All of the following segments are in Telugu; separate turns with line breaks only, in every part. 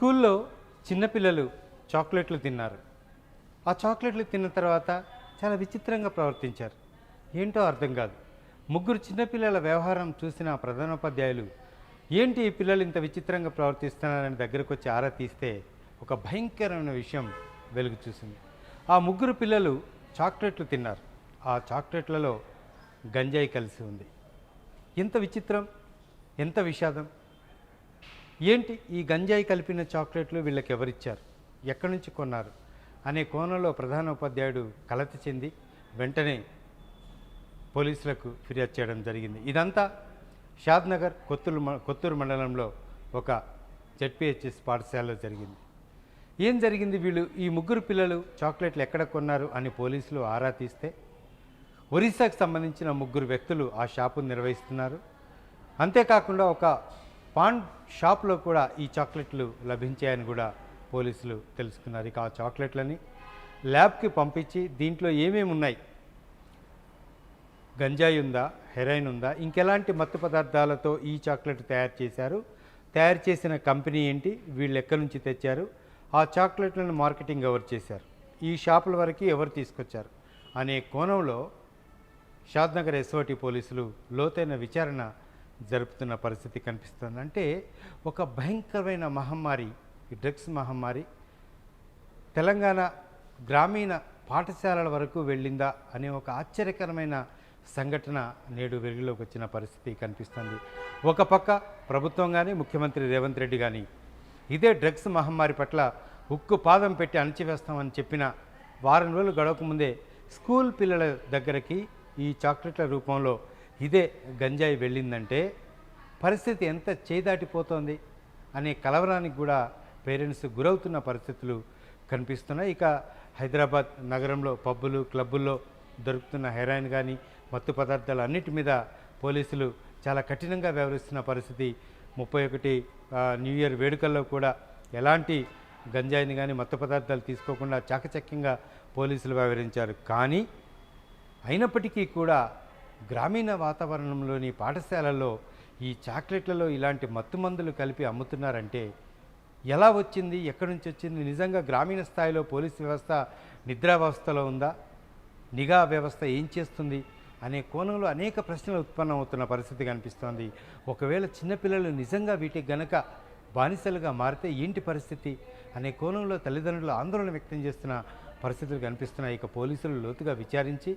స్కూల్లో చిన్నపిల్లలు చాక్లెట్లు తిన్నారు. ఆ చాక్లెట్లు తిన్న తర్వాత చాలా విచిత్రంగా ప్రవర్తించారు. ఏంటో అర్థం కాదు. ముగ్గురు చిన్నపిల్లల వ్యవహారం చూసిన ప్రధానోపాధ్యాయులు ఏంటి ఈ పిల్లలు ఇంత విచిత్రంగా ప్రవర్తిస్తున్నారని దగ్గరకు వచ్చి ఆరా తీస్తే ఒక భయంకరమైన విషయం వెలుగు చూసింది. ఆ ముగ్గురు పిల్లలు చాక్లెట్లు తిన్నారు. ఆ చాక్లెట్లలో గంజాయి కలిసి ఉంది. ఎంత విచిత్రం ఎంత విషాదం. ఏంటి ఈ గంజాయి కలిపిన చాక్లెట్లు వీళ్ళకి ఎవరిచ్చారు? ఎక్కడి నుంచి కొన్నారు? అనే కోణంలో ప్రధాన ఉపాధ్యాయుడు కలత చెంది వెంటనే పోలీసులకు ఫిర్యాదు చేయడం జరిగింది. ఇదంతా షాద్నగర్ కొత్తూరు మ- కొత్తూరు మండలంలో ఒక జెడ్పిహెచ్ఎస్ పాఠశాలలో జరిగింది. ఏం జరిగింది వీళ్ళు? ఈ ముగ్గురు పిల్లలు చాక్లెట్లు ఎక్కడ కొన్నారు అని పోలీసులు ఆరా తీస్తే ఒరిస్సాకు సంబంధించిన ముగ్గురు వ్యక్తులు ఆ షాపును నిర్వహిస్తున్నారు. అంతేకాకుండా ఒక పాన్ షాప్లో కూడా ఈ చాక్లెట్లు లభించాయని కూడా పోలీసులు తెలుసుకున్నారు. ఇక ఆ చాక్లెట్లని ల్యాబ్కి పంపించి దీంట్లో ఏమేమి ఉన్నాయి? గంజాయి ఉందా? హెరాయిన్ ఉందా? ఇంకెలాంటి మత్తు పదార్థాలతో ఈ చాక్లెట్ తయారు చేశారు? తయారు చేసిన కంపెనీ ఏంటి? వీళ్ళు ఎక్కడి నుంచి తెచ్చారు? ఆ చాక్లెట్లను మార్కెటింగ్ ఎవరు చేశారు? ఈ షాపుల వరకు ఎవరు తీసుకొచ్చారు? అనే కోణంలో షాద్నగర్ ఎస్ఓటి పోలీసులు లోతైన విచారణ జరుపుతున్న పరిస్థితి కనిపిస్తుంది. అంటే ఒక భయంకరమైన మహమ్మారి ఈ డ్రగ్స్ మహమ్మారి తెలంగాణ గ్రామీణ పాఠశాలల వరకు వెళ్ళిందా అనే ఒక ఆశ్చర్యకరమైన సంఘటన నేడు వెలుగులోకి వచ్చిన పరిస్థితి కనిపిస్తుంది. ఒక పక్క ప్రభుత్వం కానీ ముఖ్యమంత్రి రేవంత్ రెడ్డి కానీ ఇదే డ్రగ్స్ మహమ్మారి పట్ల ఉక్కు పాదం పెట్టి అణచివేస్తామని చెప్పిన వారం రోజులు గడవకముందే స్కూల్ పిల్లల దగ్గరికి ఈ చాక్లెట్ల రూపంలో ఇదే గంజాయి వెళ్ళిందంటే పరిస్థితి ఎంత చేదాటిపోతోంది అనే కలవరానికి కూడా పేరెంట్స్ గురవుతున్న పరిస్థితులు కనిపిస్తున్నాయి. ఇక హైదరాబాద్ నగరంలో పబ్బులు క్లబ్బుల్లో దొరుకుతున్న హెరాయిన్ కానీ మత్తు పదార్థాలు అన్నిటి మీద పోలీసులు చాలా కఠినంగా వ్యవహరిస్తున్న పరిస్థితి. ముప్పై ఒకటి న్యూ ఇయర్ వేడుకల్లో కూడా ఎలాంటి గంజాయిని కానీ మత్తు పదార్థాలు తీసుకోకుండా చాకచక్యంగా పోలీసులు వ్యవహరించారు. కానీ అయినప్పటికీ కూడా గ్రామీణ వాతావరణంలోని పాఠశాలల్లో ఈ చాక్లెట్లలో ఇలాంటి మత్తు మందులు కలిపి అమ్ముతున్నారంటే ఎలా వచ్చింది ఎక్కడి నుంచి వచ్చింది? నిజంగా గ్రామీణ స్థాయిలో పోలీస్ వ్యవస్థ నిద్రావస్థలో ఉందా? నిఘా వ్యవస్థ ఏం చేస్తుంది? అనే కోణంలో అనేక ప్రశ్నలు ఉత్పన్నమవుతున్న పరిస్థితి కనిపిస్తోంది. ఒకవేళ చిన్నపిల్లలు నిజంగా వీటికి గనక బానిసలుగా మారితే ఏంటి పరిస్థితి? అనే కోణంలో తల్లిదండ్రులు ఆందోళన వ్యక్తం చేస్తున్న పరిస్థితులు కనిపిస్తున్నాయి. ఇక పోలీసులు లోతుగా విచారించి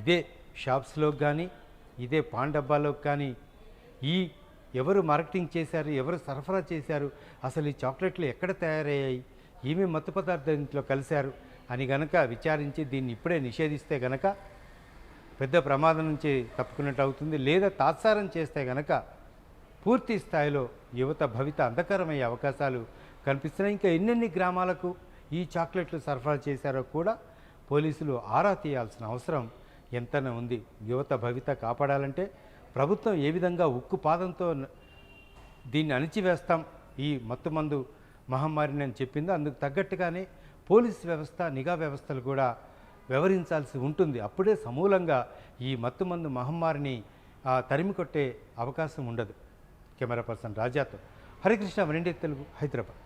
ఇదే షాప్స్లోకి కానీ ఇదే పాన్ డబ్బాలోకి కానీ ఈ ఎవరు మార్కెటింగ్ చేశారు ఎవరు సరఫరా చేశారు అసలు ఈ చాక్లెట్లు ఎక్కడ తయారయ్యాయి ఏమి మత్తు పదార్థం ఇంట్లో కలిశారు అని గనక విచారించి దీన్ని ఇప్పుడే నిషేధిస్తే గనక పెద్ద ప్రమాదం నుంచి తప్పుకున్నట్టు అవుతుంది. లేదా తాత్సారం చేస్తే గనక పూర్తి స్థాయిలో యువత భవిత అంధకారమయ్యే అవకాశాలు కనిపిస్తున్నాయి. ఇంకా ఎన్నెన్ని గ్రామాలకు ఈ చాక్లెట్లు సరఫరా చేశారో కూడా పోలీసులు ఆరా తీయాల్సిన అవసరం ఎంతనే ఉంది? యువత భవిత కాపాడాలంటే ప్రభుత్వం ఏ విధంగా ఉక్కు పాదంతో దీన్ని అణిచివేస్తాం? ఈ మత్తుమందు మహమ్మారిని అని చెప్పిందో. అందుకు తగ్గట్టుగానే పోలీస్ వ్యవస్థ నిఘా వ్యవస్థలు కూడా వ్యవహరించాల్సి ఉంటుంది. అప్పుడే సమూలంగా ఈ మత్తుమందు మహమ్మారిని తరిమి కొట్టే అవకాశం ఉండదు. కెమెరా పర్సన్ రాజాతో. హరికృష్ణ వనిండే తెలుగు హైదరాబాద్.